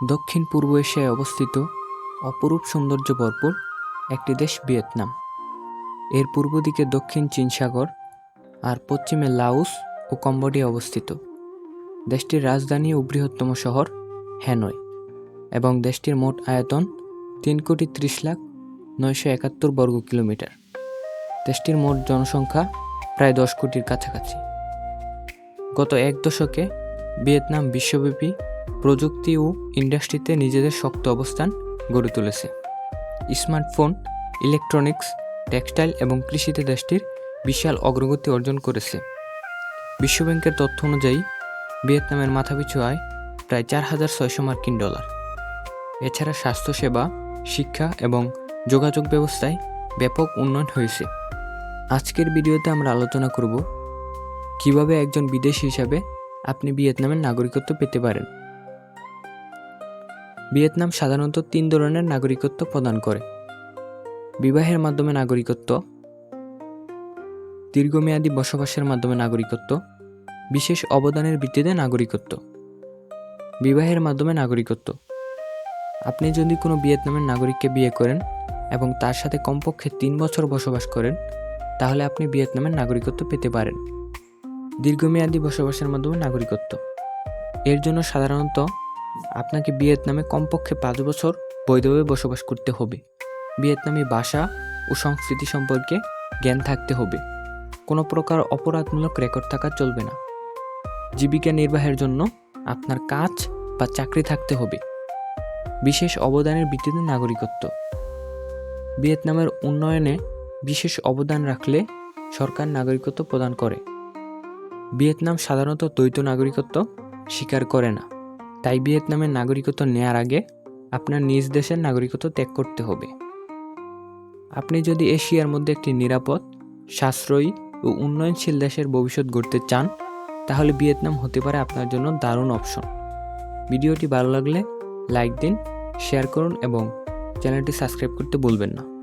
দক্ষিণ পূর্ব এশিয়ায় অবস্থিত অপরূপ সৌন্দর্য ভরপুর একটি দেশ ভিয়েতনাম। এর পূর্ব দিকে দক্ষিণ চীন সাগর আর পশ্চিমে লাউস ও কম্বোডিয়া অবস্থিত। দেশটির রাজধানী ও বৃহত্তম শহর হ্যানয় এবং দেশটির মোট আয়তন তিন কোটি ত্রিশ লাখ নয়শো একাত্তর বর্গ কিলোমিটার। দেশটির মোট জনসংখ্যা প্রায় দশ কোটির কাছাকাছি। গত এক দশকে ভিয়েতনাম বিশ্বব্যাপী প্রযুক্তি ও ইন্ডাস্ট্রিতে নিজেদের শক্ত অবস্থান গড়ে তুলেছে। স্মার্টফোন, ইলেকট্রনিক্স, টেক্সটাইল এবং কৃষিতে দেশটির বিশাল অগ্রগতি অর্জন করেছে। বিশ্বব্যাংকের তথ্য অনুযায়ী, ভিয়েতনামের মাথাপিছু আয় প্রায় চার হাজার ছয়শো মার্কিন ডলার। এছাড়া স্বাস্থ্যসেবা, শিক্ষা এবং যোগাযোগ ব্যবস্থায় ব্যাপক উন্নয়ন হয়েছে। আজকের ভিডিওতে আমরা আলোচনা করব, কীভাবে একজন বিদেশি হিসাবে আপনি ভিয়েতনামের নাগরিকত্ব পেতে পারেন। ভিয়েতনাম সাধারণত তিন ধরনের নাগরিকত্ব প্রদান করে। বিবাহের মাধ্যমে নাগরিকত্ব, দীর্ঘমেয়াদী বসবাসের মাধ্যমে নাগরিকত্ব, বিশেষ অবদানের ভিত্তিতে নাগরিকত্ব। বিবাহের মাধ্যমে নাগরিকত্ব। আপনি যদি কোনো ভিয়েতনামের নাগরিককে বিয়ে করেন এবং তার সাথে কমপক্ষে তিন বছর বসবাস করেন, তাহলে আপনি ভিয়েতনামের নাগরিকত্ব পেতে পারেন। দীর্ঘমেয়াদী বসবাসের মাধ্যমে নাগরিকত্ব। এর জন্য সাধারণত আপনাকে ভিয়েতনামে কমপক্ষে পাঁচ বছর বৈধভাবে বসবাস করতে হবে। ভিয়েতনামি ভাষা ও সংস্কৃতি সম্পর্কে জ্ঞান থাকতে হবে। কোনো প্রকার অপরাধমূলক রেকর্ড থাকা চলবে না। জীবিকা নির্বাহের জন্য আপনার কাজ বা চাকরি থাকতে হবে। বিশেষ অবদানের ভিত্তিতে নাগরিকত্ব। ভিয়েতনামের উন্নয়নে বিশেষ অবদান রাখলে সরকার নাগরিকত্ব প্রদান করে। ভিয়েতনাম সাধারণত দ্বৈত নাগরিকত্ব স্বীকার করে না। তাই ভিয়েতনামের নাগরিকত্ব নেয়ার আগে আপনার নিজ দেশের নাগরিকত্ব ত্যাগ করতে হবে। আপনি যদি এশিয়ার মধ্যে একটি নিরাপদ, সাশ্রয়ী ও উন্নয়নশীল দেশের ভবিষ্যৎ গড়তে চান, তাহলে ভিয়েতনাম হতে পারে আপনার জন্য দারুণ অপশন। ভিডিওটি ভালো লাগলে লাইক দিন, শেয়ার করুন এবং চ্যানেলটি সাবস্ক্রাইব করতে ভুলবেন না।